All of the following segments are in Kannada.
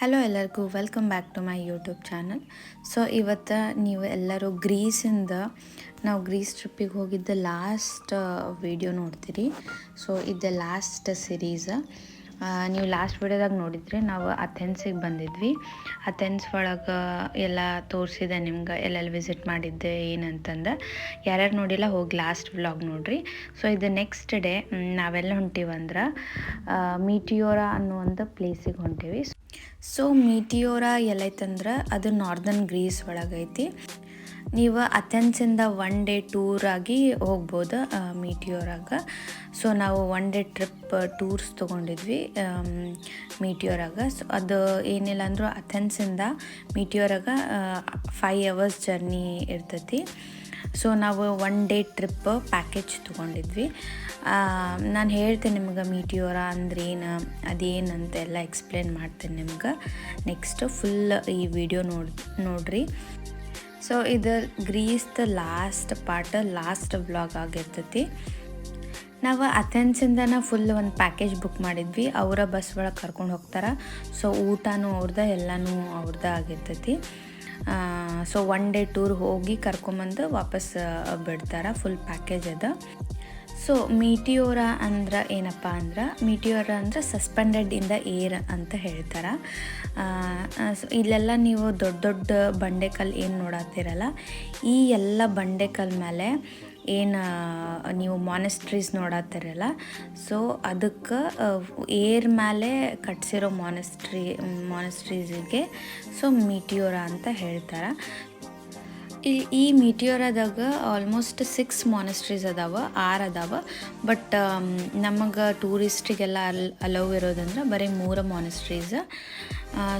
ಹಲೋ ಎಲ್ಲರಿಗೂ welcome back to my YouTube channel so ಇವತ್ತು ನೀವು ಎಲ್ಲರೂ ಗ್ರೀಸಿಂದ, ನಾವು ಗ್ರೀಸ್ ಟ್ರಿಪ್ಪಿಗೆ ಹೋಗಿದ್ದ ಲಾಸ್ಟ್ ವಿಡಿಯೋ ನೋಡ್ತೀರಿ. ಸೊ ಇದು ಲಾಸ್ಟ್ ಸಿರೀಸ್ ನೀವು ಲಾಸ್ಟ್ ವಿಡಿಯೋದಾಗ ನೋಡಿದ್ರಿ ನಾವು ಅಥೆನ್ಸಿಗೆ ಬಂದಿದ್ವಿ. ಅಥೆನ್ಸ್ ಒಳಗೆ ಎಲ್ಲ ತೋರಿಸಿದೆ ನಿಮ್ಗೆ, ಎಲ್ಲೆಲ್ಲಿ ವಿಸಿಟ್ ಮಾಡಿದ್ದೆ, ಏನಂತಂದು. ಯಾರ್ಯಾರು ನೋಡಿಲ್ಲ, ಹೋಗಿ ಲಾಸ್ಟ್ ವ್ಲಾಗ್ ನೋಡ್ರಿ. ಸೊ ಇದು ನೆಕ್ಸ್ಟ್ ಡೇ ನಾವೆಲ್ಲ ಹೊಂಟೀವಂದ್ರೆ ಮೀಟಿಯೋರಾ ಅನ್ನೋ ಒಂದು ಪ್ಲೇಸಿಗೆ ಹೊಂಟೀವಿ. ಸೊ ಮೀಟಿಯೋರ ಎಲ್ಲೈತಂದ್ರೆ ಅದು ನಾರ್ದನ್ ಗ್ರೀಸ್ ಒಳಗೈತಿ. ನೀವು ಅಥೆನ್ಸಿಂದ ಒನ್ ಡೇ ಟೂರ್ ಆಗಿ ಹೋಗ್ಬೋದು ಮೀಟಿಯೋರಾಗ ಸೊ ನಾವು ಒನ್ ಡೇ ಟ್ರಿಪ್ ಟೂರ್ಸ್ ತೊಗೊಂಡಿದ್ವಿ ಮೀಟಿಯೋರಾಗ ಸೊ ಅದು ಏನಿಲ್ಲ ಅಂದರೂ ಅಥೆನ್ಸಿಂದ ಮೀಟಿಯೋರಾಗ ಫೈವ್ ಅವರ್ಸ್ ಜರ್ನಿ ಇರ್ತೈತಿ. ಸೊ ನಾವು ಒನ್ ಡೇ ಟ್ರಿಪ್ ಪ್ಯಾಕೇಜ್ ತೊಗೊಂಡಿದ್ವಿ. ನಾನು ಹೇಳ್ತೇನೆ ನಿಮ್ಗೆ ಮೀಟಿಯೋರ ಅಂದ್ರೇನು, ಅದೇನಂತ ಎಲ್ಲ ಎಕ್ಸ್ಪ್ಲೇನ್ ಮಾಡ್ತೇನೆ ನಿಮ್ಗೆ. ನೆಕ್ಸ್ಟ್ ಫುಲ್ ಈ ವಿಡಿಯೋ ನೋಡಿ, ನೋಡ್ರಿ. ಸೊ ಇದು ಗ್ರೀಸ್ದ ಲಾಸ್ಟ್ ಪಾರ್ಟ್ ಲಾಸ್ಟ್ ವ್ಲಾಗ್ ಆಗಿರ್ತೈತಿ. ನಾವು ಅಥೆನ್ಸಿಂದನ ಫುಲ್ ಒಂದು ಪ್ಯಾಕೇಜ್ ಬುಕ್ ಮಾಡಿದ್ವಿ. ಅವರ ಬಸ್ ಒಳಗೆ ಕರ್ಕೊಂಡು ಹೋಗ್ತಾರೆ. ಸೊ ಊಟನೂ ಅವ್ರದ್ದ ಎಲ್ಲನೂ ಅವ್ರದ್ದ ಆಗಿರ್ತೈತಿ. ಸೊ ಒನ್ ಡೇ ಟೂರ್ ಹೋಗಿ ಕರ್ಕೊಂಬಂದು ವಾಪಸ್ ಬಿಡ್ತಾರೆ ಫುಲ್ ಪ್ಯಾಕೇಜ್ ಅದು. ಸೊ ಮೀಟಿಯೋರ ಅಂದ್ರೆ ಏನಪ್ಪ ಅಂದ್ರೆ ಮೀಟಿಯೋರ ಅಂದ್ರೆ ಸಸ್ಪೆಂಡೆಡ್ ಇಂದ ಏರ್ ಅಂತ ಹೇಳ್ತಾರೆ. ಇಲ್ಲೆಲ್ಲ ನೀವು ದೊಡ್ಡ ದೊಡ್ಡ ಬಂಡೆಕಲ್ಲು ಏನು ನೋಡತ್ತೀರಲ್ಲ ಈ ಎಲ್ಲ ಬಂಡೆಕಲ್ ಮೇಲೆ ಏನು ನೀವು ಮಾನೆಸ್ಟ್ರೀಸ್ ನೋಡತ್ತಿರಲ್ಲ ಸೊ ಅದಕ್ಕೆ ಏರ್ ಮೇಲೆ ಕಟ್ಸಿರೋ ಮಾನೆಸ್ಟ್ರಿ ಮಾನೆಸ್ಟ್ರೀಸಿಗೆ ಸೊ ಮೀಟಿಯೋರ ಅಂತ ಹೇಳ್ತಾರೆ. ಈ ಈ ಮೀಟಿಯೋರದಾಗ ಆಲ್ಮೋಸ್ಟ್ ಸಿಕ್ಸ್ ಮಾನೆಸ್ಟ್ರೀಸ್ ಅದಾವ, ಆರು ಅದಾವ. ಬಟ್ ನಮಗೆ ಟೂರಿಸ್ಟಿಗೆಲ್ಲ ಅಲ್ ಅಲೌ ಇರೋದಂದ್ರೆ ಬರೀ ಮೂರು ಮಾನೆಸ್ಟ್ರೀಸ್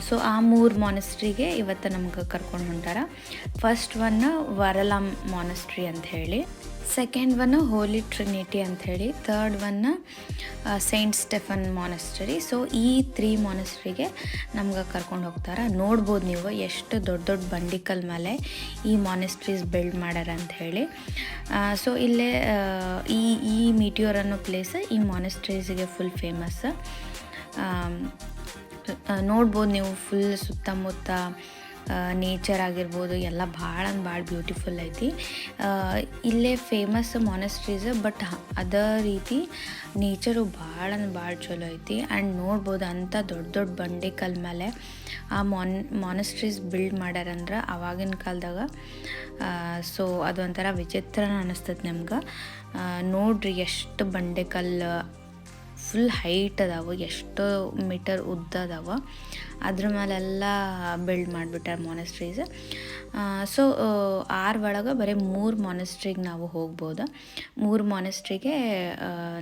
ಸೊ ಆ ಮೂರು ಮಾನೆಸ್ಟ್ರಿಗೆ ಇವತ್ತು ನಮ್ಗೆ ಕರ್ಕೊಂಡು ಹೊಂಟಾರ. ಫಸ್ಟ್ ಒನ್ ವರಲಾಮ್ ಮಾನೆಸ್ಟ್ರಿ ಅಂತ ಹೇಳಿ. ಸೆಕೆಂಡ್ ಒನ್ ಹೋಲಿ ಟ್ರಿನಿಟಿ ಅಂಥೇಳಿ. ಥರ್ಡ್ ಒನ್ನ ಸೈಂಟ್ ಸ್ಟೆಫನ್ ಮಾನೆಸ್ಟರಿ ಸೊ ಈ ತ್ರೀ ಮಾನೆಸ್ಟ್ರಿಗೆ ನಮ್ಗೆ ಕರ್ಕೊಂಡು ಹೋಗ್ತಾರೆ. ನೋಡ್ಬೋದು ನೀವು ಎಷ್ಟು ದೊಡ್ಡ ದೊಡ್ಡ ಬಂಡಿಕಲ್ ಮೇಲೆ ಈ ಮಾನೆಸ್ಟ್ರೀಸ್ ಬಿಲ್ಡ್ ಮಾಡ್ಯಾರ ಅಂತ ಹೇಳಿ ಸೊ ಇಲ್ಲೇ ಈ ಈ ಮೀಟಿಯೋರ್ ಅನ್ನೋ ಪ್ಲೇಸ್ ಈ ಮಾನೆಸ್ಟ್ರೀಸಿಗೆ ಫುಲ್ ಫೇಮಸ್ ನೋಡ್ಬೋದು ನೀವು ಫುಲ್ ಸುತ್ತಮುತ್ತ ನೇಚರ್ ಆಗಿರ್ಬೋದು, ಎಲ್ಲ ಭಾಳ ಅಂದ್ ಭಾಳ ಬ್ಯೂಟಿಫುಲ್ ಐತಿ. ಇಲ್ಲೇ ಫೇಮಸ್ ಮಾನೆಸ್ಟ್ರೀಸ್ ಬಟ್ ಅದೇ ರೀತಿ ನೇಚರು ಭಾಳ ಅಂದ್ ಭಾಳ ಚಲೋ ಐತಿ. ಆ್ಯಂಡ್ ನೋಡ್ಬೋದು ಅಂಥ ದೊಡ್ಡ ದೊಡ್ಡ ಬಂಡೆ ಮೇಲೆ ಆ ಮೊನ್ ಮಾನೆಸ್ಟ್ರೀಸ್ ಬಿಲ್ಡ್ ಮಾಡ್ಯಾರಂದ್ರೆ ಆವಾಗಿನ ಕಾಲದಾಗ ಸೊ ಅದೊಂಥರ ವಿಚಿತ್ರ ಅನ್ನಿಸ್ತದೆ ನಮ್ಗೆ. ನೋಡ್ರಿ ಎಷ್ಟು ಬಂಡೆ ಕಲ್ಲು ಫುಲ್ ಹೈಟ್ ಅದಾವ, ಎಷ್ಟು ಮೀಟರ್ ಉದ್ದ ಅದಾವ. ಅದ್ರ ಮೇಲೆಲ್ಲ ಬಿಲ್ಡ್ ಮಾಡಿಬಿಟ್ಟಾರೆ ಮೊನೆಸ್ಟ್ರೀಸ್ ಸೊ ಆರು ಒಳಗೆ ಬರೀ ಮೂರು ಮಾನೆಸ್ಟ್ರಿಗೆ ನಾವು ಹೋಗ್ಬೋದು. ಮೂರು ಮಾನೆಸ್ಟ್ರಿಗೆ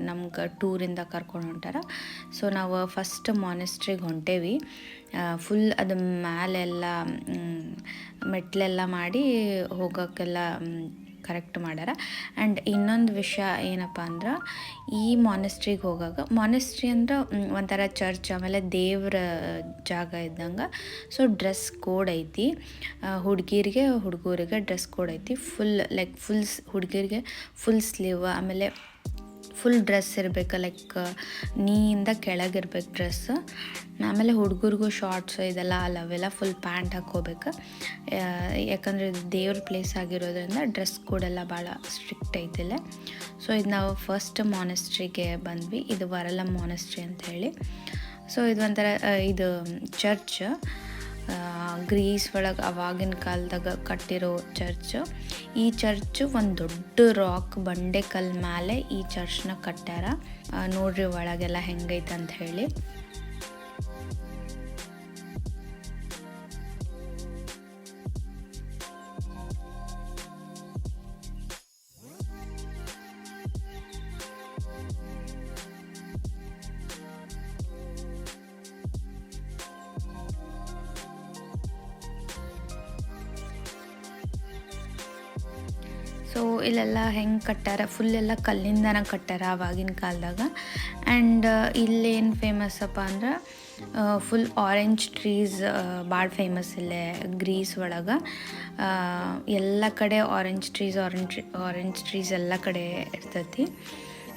ನಮ್ಗೆ ಟೂರಿಂದ ಕರ್ಕೊಂಡು ಹೊಂಟಾರ. ಸೊ ನಾವು ಫಸ್ಟ್ ಮೊನೆಸ್ಟ್ರಿಗೆ ಹೊಂಟೇವಿ. ಫುಲ್ ಅದು ಮ್ಯಾಲೆಲ್ಲ ಮೆಟ್ಲೆಲ್ಲ ಮಾಡಿ ಹೋಗೋಕ್ಕೆಲ್ಲ ಕರೆಕ್ಟ್ ಮಾಡ್ಯಾರ. ಆ್ಯಂಡ್ ಇನ್ನೊಂದು ವಿಷಯ ಏನಪ್ಪ ಅಂದ್ರೆ, ಈ ಮಾನೆಸ್ಟ್ರಿಗೆ ಹೋಗಾಗ ಮಾನೆಸ್ಟ್ರಿ ಅಂದ್ರೆ ಒಂಥರ ಚರ್ಚ್ ಆಮೇಲೆ ದೇವ್ರ ಜಾಗ ಇದ್ದಂಗೆ. ಸೊ ಡ್ರೆಸ್ ಕೋಡ್ ಐತಿ. ಹುಡುಗಿರಿಗೆ, ಹುಡುಗರಿಗೆ ಡ್ರೆಸ್ ಕೋಡ್ ಐತಿ. ಫುಲ್ ಲೈಕ್ ಫುಲ್ ಹುಡುಗಿರಿಗೆ ಫುಲ್ ಸ್ಲೀವ್ ಆಮೇಲೆ ಫುಲ್ ಡ್ರೆಸ್ ಇರಬೇಕು ಲೈಕ್ ನೀಯಿಂದ ಕೆಳಗಿರ್ಬೇಕು ಡ್ರೆಸ್ ಆಮೇಲೆ ಹುಡುಗರಿಗೂ ಶಾರ್ಟ್ಸ್ ಇದೆಲ್ಲ ಅವೆಲ್ಲ ಫುಲ್ ಪ್ಯಾಂಟ್ ಹಾಕೋಬೇಕು ಯಾಕಂದರೆ ಇದು ದೇವ್ರ ಪ್ಲೇಸ್ ಆಗಿರೋದ್ರಿಂದ ಡ್ರೆಸ್ ಕೋಡೆಲ್ಲ ಭಾಳ ಸ್ಟ್ರಿಕ್ಟ್ ಐತಿಲ್ಲ ಸೊ ಇದು ನಾವು ಫಸ್ಟ್ ಮಾನೆಸ್ಟ್ರಿಗೆ ಬಂದ್ವಿ. ಇದು ವರಲ ಮಾನೆಸ್ಟ್ರಿ ಅಂತ ಹೇಳಿ. ಸೊ ಇದು ಒಂಥರ ಇದು ಚರ್ಚ್ ಗ್ರೀಸ್ ಒಳಗೆ ಅವಾಗಿನ ಕಾಲದಾಗ ಕಟ್ಟಿರೋ ಚರ್ಚ್. ಈ ಚರ್ಚ್ ಒಂದು ದೊಡ್ಡ ರಾಕ್ ಬಂಡೆ ಕಲ್ ಮೇಲೆ ಈ ಚರ್ಚ್ನ ಕಟ್ಟ್ಯಾರ. ನೋಡ್ರಿ ಒಳಗೆಲ್ಲ ಹೆಂಗೈತೆ ಅಂತ ಹೇಳಿ. ಇಲ್ಲೆಲ್ಲ ಹೆಂಗೆ ಕಟ್ಟಾರ? ಫುಲ್ ಎಲ್ಲ ಕಲ್ಲಿಂದನ ಕಟ್ಟಾರ ಆವಾಗಿನ ಕಾಲದಾಗ. ಆ್ಯಂಡ್ ಇಲ್ಲೇನು ಫೇಮಸ್ಸಪ್ಪ ಅಂದ್ರೆ ಫುಲ್ ಆರೆಂಜ್ ಟ್ರೀಸ್ ಭಾಳ ಫೇಮಸ್ ಇಲ್ಲೇ ಗ್ರೀಸ್ ಒಳಗೆ. ಎಲ್ಲ ಕಡೆ orange trees orange orange trees ಎಲ್ಲ ಕಡೆ ಇರ್ತೈತಿ.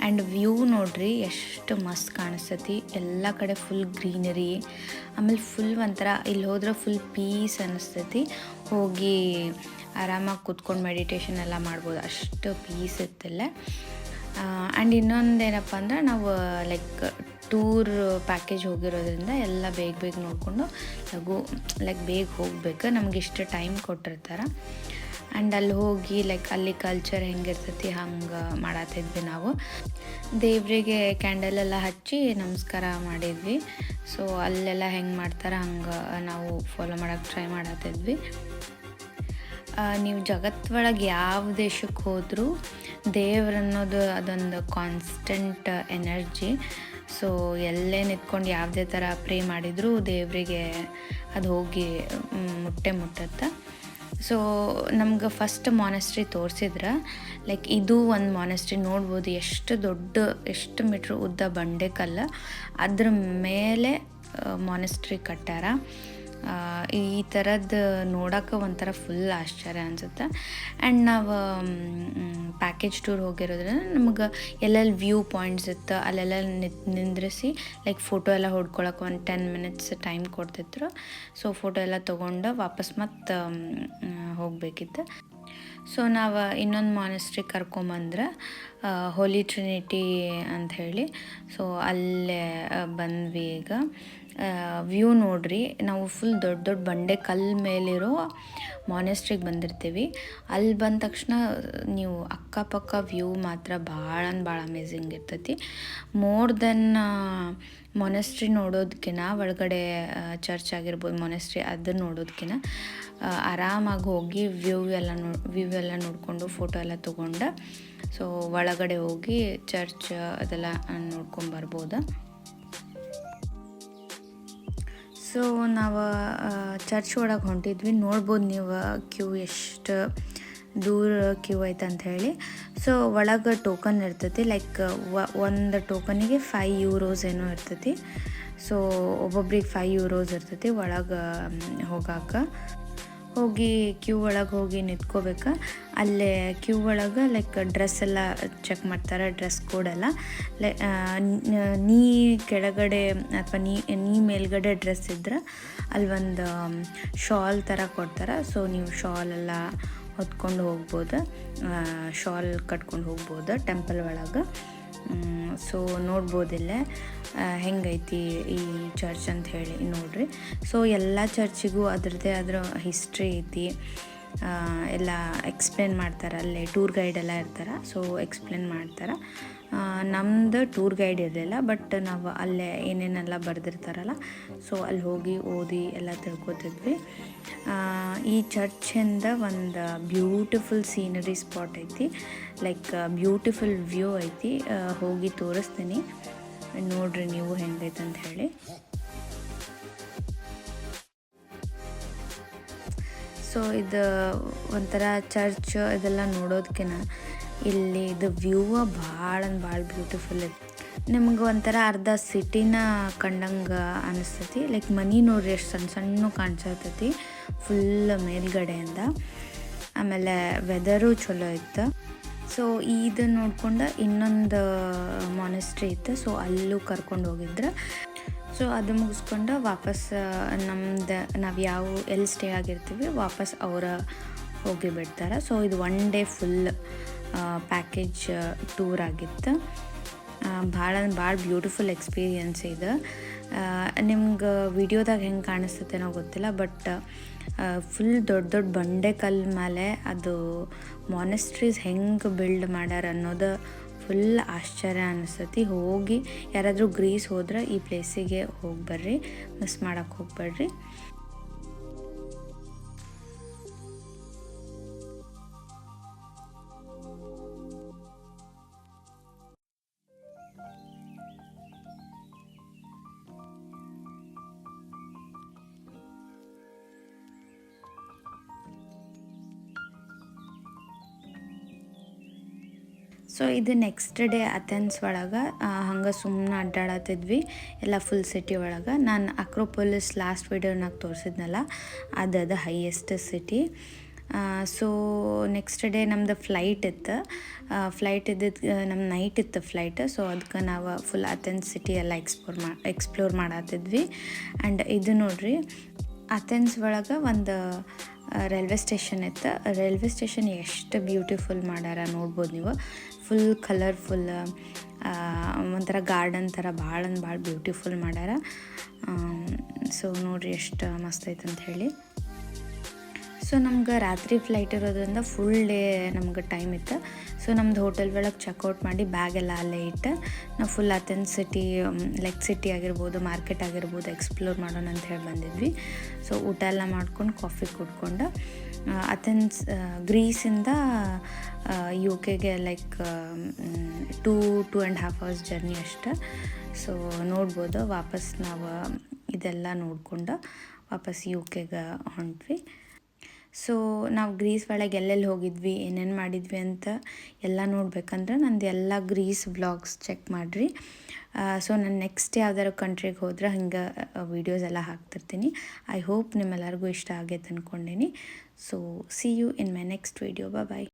ಆ್ಯಂಡ್ ವ್ಯೂ ನೋಡ್ರಿ ಎಷ್ಟು ಮಸ್ತ್ ಕಾಣಿಸ್ತತಿ. ಎಲ್ಲ ಕಡೆ ಫುಲ್ ಗ್ರೀನರಿ ಆಮೇಲೆ ಫುಲ್ ಒಂಥರ ಇಲ್ಲಿ ಹೋದ್ರೆ ಫುಲ್ ಪೀಸ್ ಅನ್ನಿಸ್ತೈತಿ ಹೋಗಿ ಆರಾಮಾಗಿ ಕೂತ್ಕೊಂಡು ಮೆಡಿಟೇಷನ್ ಎಲ್ಲ ಮಾಡ್ಬೋದು. ಅಷ್ಟು ಪೀಸ್ ಇತ್ತಲ್ಲ. ಆ್ಯಂಡ್ ಇನ್ನೊಂದು ಏನಪ್ಪ ಅಂದ್ರೆ ನಾವು ಲೈಕ್ ಟೂರ್ ಪ್ಯಾಕೇಜ್ ಹೋಗಿರೋದ್ರಿಂದ ಎಲ್ಲ ಬೇಗ ಬೇಗ ನೋಡಿಕೊಂಡು ಲಘು ಲೈಕ್ ಬೇಗ ಹೋಗ್ಬೇಕು. ನಮ್ಗೆ ಇಷ್ಟು ಟೈಮ್ ಕೊಟ್ಟಿರ್ತಾರೆ. ಆ್ಯಂಡ್ ಅಲ್ಲಿ ಹೋಗಿ ಲೈಕ್ ಅಲ್ಲಿ ಕಲ್ಚರ್ ಹೆಂಗಿರ್ತೈತಿ, ಹಂಗೆ ಮಾಡತ್ತಿದ್ವಿ ನಾವು. ದೇವರಿಗೆ ಕ್ಯಾಂಡಲ್ ಎಲ್ಲ ಹಚ್ಚಿ ನಮಸ್ಕಾರ ಮಾಡಿದ್ವಿ. ಸೊ ಅಲ್ಲೆಲ್ಲ ಹೆಂಗೆ ಮಾಡ್ತಾರೆ ಹಂಗೆ ನಾವು ಫಾಲೋ ಮಾಡೋಕ್ಕೆ ಟ್ರೈ ಮಾಡತ್ತಿದ್ವಿ ನೀವು ಜಗತ್ತೊಳಗೆ ಯಾವ ದೇಶಕ್ಕೆ ಹೋದರೂ ದೇವ್ರನ್ನೋದು ಅದೊಂದು ಕಾನ್ಸ್ಟೆಂಟ್ ಎನರ್ಜಿ ಸೊ ಎಲ್ಲೇ ನಿಂತ್ಕೊಂಡು ಯಾವುದೇ ಥರ ಪ್ರೇ ಮಾಡಿದರೂ ದೇವರಿಗೆ ಅದು ಹೋಗಿ ಮುಟ್ಟೆ ಮುಟ್ಟತ್ತೆ. ಸೊ ನಮ್ಗೆ ಫಸ್ಟ್ ಮಾನೆಸ್ಟ್ರಿ ತೋರಿಸಿದ್ರೆ ಲೈಕ್ ಇದು ಒಂದು ಮಾನೆಸ್ಟ್ರಿ ನೋಡ್ಬೋದು, ಎಷ್ಟು ದೊಡ್ಡ, ಎಷ್ಟು ಮೀಟ್ರ್ ಉದ್ದ ಬಂಡೆಕಲ್ಲ, ಅದ್ರ ಮೇಲೆ ಮಾನೆಸ್ಟ್ರಿ ಕಟ್ಟಾರ ಈ ಥರದ್ದು ನೋಡೋಕೆ ಒಂಥರ ಫುಲ್ ಆಶ್ಚರ್ಯ ಅನಿಸುತ್ತೆ. ಆ್ಯಂಡ್ ನಾವು ಪ್ಯಾಕೇಜ್ ಟೂರ್ ಹೋಗಿರೋದ್ರಿಂದ ನಮಗೆ ಎಲ್ಲೆಲ್ಲಿ ವ್ಯೂ ಪಾಯಿಂಟ್ಸ್ ಇತ್ತು ಅಲ್ಲೆಲ್ಲ ನಿಂದ್ರಿಸಿ ಲೈಕ್ ಫೋಟೋ ಎಲ್ಲ ಹೊಡ್ಕೊಳಕ್ಕೆ ಒಂದು ಟೆನ್ ಮಿನಿಟ್ಸ್ ಟೈಮ್ ಕೊಡ್ತಿದ್ರು. ಸೊ ಫೋಟೋ ಎಲ್ಲ ತೊಗೊಂಡು ವಾಪಸ್ ಮತ್ತೆ ಹೋಗಬೇಕಿತ್ತು. ಸೊ ನಾವು ಇನ್ನೊಂದು ಮಾನಸ್ಟ್ರಿ ಕರ್ಕೊಂಬಂದ್ರೆ ಹೋಲಿ ಟ್ರಿನಿಟಿ ಅಂತ ಹೇಳಿ. ಸೊ ಅಲ್ಲೇ ಬಂದ್ವಿ ಈಗ. ವ್ಯೂ ನೋಡ್ರಿ. ನಾವು ಫುಲ್ ದೊಡ್ಡ ದೊಡ್ಡ ಬಂಡೆ ಕಲ್ಲು ಮೇಲಿರೋ ಮಾನೆಸ್ಟ್ರಿಗೆ ಬಂದಿರ್ತೀವಿ. ಅಲ್ಲಿ ಬಂದ ತಕ್ಷಣ ನೀವು ಅಕ್ಕಪಕ್ಕ ವ್ಯೂ ಮಾತ್ರ ಭಾಳ ಅಂದ್ರೆ ಭಾಳ ಅಮೇಝಿಂಗ್ ಇರ್ತೈತಿ. ಮೋರ್ ದೆನ್ ಮೊನೆಸ್ಟ್ರಿ ನೋಡೋದಕ್ಕಿಂತ ಒಳಗಡೆ ಚರ್ಚ್ ಆಗಿರ್ಬೋದು ಮೊನೆಸ್ಟ್ರಿ ಅದನ್ನ ನೋಡೋದಕ್ಕಿಂತ ಆರಾಮಾಗಿ ಹೋಗಿ ವ್ಯೂ ಎಲ್ಲ ನೋ ವ್ಯೂ ಎಲ್ಲ ನೋಡಿಕೊಂಡು ಫೋಟೋ ಎಲ್ಲ ತೊಗೊಂಡು ಸೊ ಒಳಗಡೆ ಹೋಗಿ ಚರ್ಚ್ ಅದೆಲ್ಲ ನೋಡ್ಕೊಂಬರ್ಬೋದು ಸೊ ನಾವು ಚರ್ಚ್ ಒಳಗೆ ಹೊಂಟಿದ್ವಿ. ನೋಡ್ಬೋದು ನೀವು ಕ್ಯೂ ಎಷ್ಟು ದೂರ ಕ್ಯೂ ಐತೆ ಅಂತ ಹೇಳಿ. ಸೊ ಒಳಗೆ ಟೋಕನ್ ಇರ್ತೈತಿ. ಲೈಕ್ ಒಂದು ಟೋಕನಿಗೆ ಫೈವ್ ಯೂರೋಸ್ ಏನೋ ಇರ್ತೈತಿ. ಸೊ ಒಬ್ಬೊಬ್ರಿಗೆ ಫೈವ್ ಯೂರೋಸ್ ಇರ್ತೈತಿ ಒಳಗೆ ಹೋಗಾಕ. ಹೋಗಿ ಕ್ಯೂ ಒಳಗೆ ಹೋಗಿ ನಿಂತ್ಕೋಬೇಕು? ಅಲ್ಲೇ ಕ್ಯೂ ಒಳಗೆ ಲೈಕ್ ಡ್ರೆಸ್ ಎಲ್ಲ ಚೆಕ್ ಮಾಡ್ತಾರೆ? ಡ್ರೆಸ್ ಕೋಡ್ ಎಲ್ಲ? ಲೈ ನೀ ಕೆಳಗಡೆ ಅಥವಾ ನೀ ನೀ ಮೇಲ್ಗಡೆ ಡ್ರೆಸ್ ಇದ್ರೆ ಒಂದು ಶಾಲ್ ಥರ ಕೊಡ್ತಾರೆ? ಸೊ ನೀವು ಶಾಲ್ ಎಲ್ಲ ಹೊತ್ಕೊಂಡು ಹೋಗ್ಬೋದು? ಶಾಲ್ ಕಟ್ಕೊಂಡು ಹೋಗ್ಬೋದು? ಟೆಂಪಲ್ ಒಳಗೆ? ಸೊ ನೋಡ್ಬೋದಿಲ್ಲ. ಹೆಂಗೈತಿ ಈ ಚರ್ಚ್ ಅಂತ ಹೇಳಿ ನೋಡ್ರಿ. ಸೊ ಎಲ್ಲ ಚರ್ಚಿಗೂ ಅದ್ರದ್ದೇ ಅದರ ಹಿಸ್ಟ್ರಿ ಐತಿ. ಎಲ್ಲ ಎಕ್ಸ್ಪ್ಲೇನ್ ಮಾಡ್ತಾರೆ. ಅಲ್ಲೇ ಟೂರ್ ಗೈಡ್ ಎಲ್ಲ ಇರ್ತಾರೆ. ಸೊ ಎಕ್ಸ್ಪ್ಲೇನ್ ಮಾಡ್ತಾರೆ. ನಮ್ಮದು ಟೂರ್ ಗೈಡ್ ಇರಲಿಲ್ಲ, ಬಟ್ ನಾವು ಅಲ್ಲೇ ಏನೇನೆಲ್ಲ ಬರೆದಿರ್ತಾರಲ್ಲ ಸೊ ಅಲ್ಲಿ ಹೋಗಿ ಓದಿ ಎಲ್ಲ ತಿಳ್ಕೊತಿದ್ವಿ. ಈ ಚರ್ಚಿಂದ ಒಂದು ಬ್ಯೂಟಿಫುಲ್ ಸೀನರಿ ಸ್ಪಾಟ್ ಐತಿ ಲೈಕ್ ಬ್ಯೂಟಿಫುಲ್ ವ್ಯೂ ಐತಿ ಹೋಗಿ ತೋರಿಸ್ತೀನಿ. ನೋಡ್ರಿ ನೀವು ಹೆಂಗೈತೆ ಅಂತ ಹೇಳಿ. ಸೊ ಇದು ಒಂಥರ ಚರ್ಚ್ ಇದೆಲ್ಲ ನೋಡೋದಕ್ಕಿಂತ ಇಲ್ಲಿ ಇದು ವ್ಯೂ ಭಾಳ ಅಂದ್ರೆ ಭಾಳ ಬ್ಯೂಟಿಫುಲ್ ಇದೆ ನಿಮ್ಗೆ ಒಂಥರ ಅರ್ಧ ಸಿಟಿನ ಕಂಡಂಗೆ ಅನಿಸ್ತೈತಿ. ಲೈಕ್ ಮನಿ ನೋಡ್ರಿ ಎಷ್ಟು ಸಣ್ಣ ಸಣ್ಣ ಕಾಣಿಸತೈತಿ. ಫುಲ್ ಮೇಲ್ಗಡೆಯಿಂದ. ಆಮೇಲೆ ವೆದರು ಚಲೋ ಇತ್ತು. ಸೊ ಇದು ನೋಡ್ಕೊಂಡು ಇನ್ನೊಂದು ಮಾನಿಸ್ಟ್ರಿ ಇತ್ತು. ಸೊ ಅಲ್ಲೂ ಕರ್ಕೊಂಡು ಹೋಗಿದ್ರು. ಸೊ ಅದು ಮುಗಿಸ್ಕೊಂಡು ವಾಪಸ್, ನಮ್ದು, ನಾವು ಯಾವ ಎಲ್ಲಿ ಸ್ಟೇ ಆಗಿರ್ತೀವಿ, ವಾಪಸ್ ಅವರ ಹೋಗಿ ಬಿಡ್ತಾರೆ. ಸೊ ಇದು one day full package tour ಆಗಿತ್ತು. ಭಾಳ ಭಾಳ ಬ್ಯೂಟಿಫುಲ್ ಎಕ್ಸ್ಪೀರಿಯನ್ಸ್ ಇದು. ನಿಮ್ಗೆ ವಿಡಿಯೋದಾಗ ಹೆಂಗೆ ಕಾಣಿಸ್ತೈತೆನೋ ಗೊತ್ತಿಲ್ಲ ಬಟ್ ಫುಲ್ ದೊಡ್ಡ ದೊಡ್ಡ ಬಂಡೆ ಕಲ್ಲು ಮೇಲೆ ಅದು ಮಾನೆಸ್ಟ್ರೀಸ್ ಹೆಂಗೆ ಬಿಲ್ಡ್ ಮಾಡ್ಯಾರ ಅನ್ನೋದು ಫುಲ್ ಆಶ್ಚರ್ಯ ಅನಿಸ್ತತಿ ಹೋಗಿ ಯಾರಾದರೂ ಗ್ರೀಸ್ ಹೋದ್ರೆ ಈ ಪ್ಲೇಸಿಗೆ ಹೋಗಿ ಬರ್ರಿ ಮಿಸ್ ಮಾಡೋಕ್ಕೆ ಹೋಗ್ಬೇಡ್ರಿ ಸೊ ಇದು ನೆಕ್ಸ್ಟ್ ಡೇ ಅಥೆನ್ಸ್ ಒಳಗೆ ಹಂಗೆ ಸುಮ್ಮನೆ ಅಡ್ಡಾಡತ್ತಿದ್ವಿ, ಎಲ್ಲ ಫುಲ್ ಸಿಟಿ ಒಳಗೆ. ನಾನು ಅಕ್ರೋಪೊಲಿಸ್ ಲಾಸ್ಟ್ ವೀಡಿಯೋನಾಗ ತೋರಿಸಿದ್ನಲ್ಲ, ಅದು ಅದು highest city so next day ನಮ್ದು ಫ್ಲೈಟ್ ಇತ್ತು. ಫ್ಲೈಟ್ ಇದ್ದಿದ್ದು ನಮ್ಮ ನೈಟ್ ಇತ್ತು ಫ್ಲೈಟ್ ಸೊ ಅದಕ್ಕೆ ನಾವು ಫುಲ್ ಅಥೆನ್ಸ್ ಸಿಟಿ ಎಲ್ಲ ಎಕ್ಸ್ಪ್ಲೋರ್ ಮಾ ಎಕ್ಸ್ಪ್ಲೋರ್ ಮಾಡತ್ತಿದ್ವಿ. ಆ್ಯಂಡ್ ಇದು ನೋಡ್ರಿ ಅಥೆನ್ಸ್ ಒಳಗೆ ಒಂದು ರೈಲ್ವೆ ಸ್ಟೇಷನ್ ಇತ್ತು. ರೈಲ್ವೆ ಸ್ಟೇಷನ್ ಎಷ್ಟು ಬ್ಯೂಟಿಫುಲ್ ಮಾಡ್ಯಾರ ನೋಡ್ಬೋದು ನೀವು. ಫುಲ್ ಕಲರ್ಫುಲ್ ಒಂಥರ ಗಾರ್ಡನ್ ಥರ ಭಾಳ ಭಾಳ ಬ್ಯೂಟಿಫುಲ್ ಮಾಡ್ಯಾರ. ಸೊ ನೋಡ್ರಿ ಎಷ್ಟು ಮಸ್ತ್ ಐತೆ ಅಂತ ಹೇಳಿ. ಸೊ ನಮ್ಗೆ ರಾತ್ರಿ ಫ್ಲೈಟ್ ಇರೋದ್ರಿಂದ ಫುಲ್ ಡೇ ನಮ್ಗೆ ಟೈಮ್ ಇತ್ತು. ಸೊ ನಮ್ದು ಹೋಟೆಲ್ ಒಳಗೆ ಚೆಕ್ಔಟ್ ಮಾಡಿ ಬ್ಯಾಗೆಲ್ಲ ಅಲ್ಲೇ ಇಟ್ಟು ನಾವು full Athens city like city ಆಗಿರ್ಬೋದು ಮಾರ್ಕೆಟ್ ಆಗಿರ್ಬೋದು ಎಕ್ಸ್ಪ್ಲೋರ್ ಮಾಡೋಣ ಅಂತ ಹೇಳಿ ಬಂದಿದ್ವಿ. ಸೊ ಊಟ ಎಲ್ಲ ಮಾಡ್ಕೊಂಡು ಕಾಫಿ ಕುಡ್ಕೊಂಡು ಅಥೆನ್ಸ್ ಗ್ರೀಸಿಂದ U ಕೆಗೆ like two two and half hours journey ಅಷ್ಟೆ. ಸೊ ನೋಡ್ಬೋದು, ವಾಪಸ್ ನಾವು, ಇದೆಲ್ಲ ನೋಡ್ಕೊಂಡು ವಾಪಸ್ ಯು ಕೆಗೆ ಹೊಂಟ್ವಿ. ಸೊ ನಾವು ಗ್ರೀಸ್ ಒಳಗೆ ಎಲ್ಲೆಲ್ಲಿ ಹೋಗಿದ್ವಿ, ಏನೇನು ಮಾಡಿದ್ವಿ ಅಂತ ಎಲ್ಲ ನೋಡ್ಬೇಕಂದ್ರೆ ನಂದು ಎಲ್ಲ ಗ್ರೀಸ್ ಬ್ಲಾಗ್ಸ್ ಚೆಕ್ ಮಾಡಿರಿ. ಸೊ ನಾನು ನೆಕ್ಸ್ಟ್ ಯಾವ್ದಾದ್ರು ಕಂಟ್ರಿಗೆ ಹೋದ್ರೆ ಹಿಂಗೆ ವೀಡಿಯೋಸ್ ಎಲ್ಲ ಹಾಕ್ತಿರ್ತೀನಿ. ಐ ಹೋಪ್ ನಿಮ್ಮೆಲ್ಲರಿಗೂ ಇಷ್ಟ ಆಗೈತೆ ಅಂದ್ಕೊಂಡೇನಿ so see you in my next video bye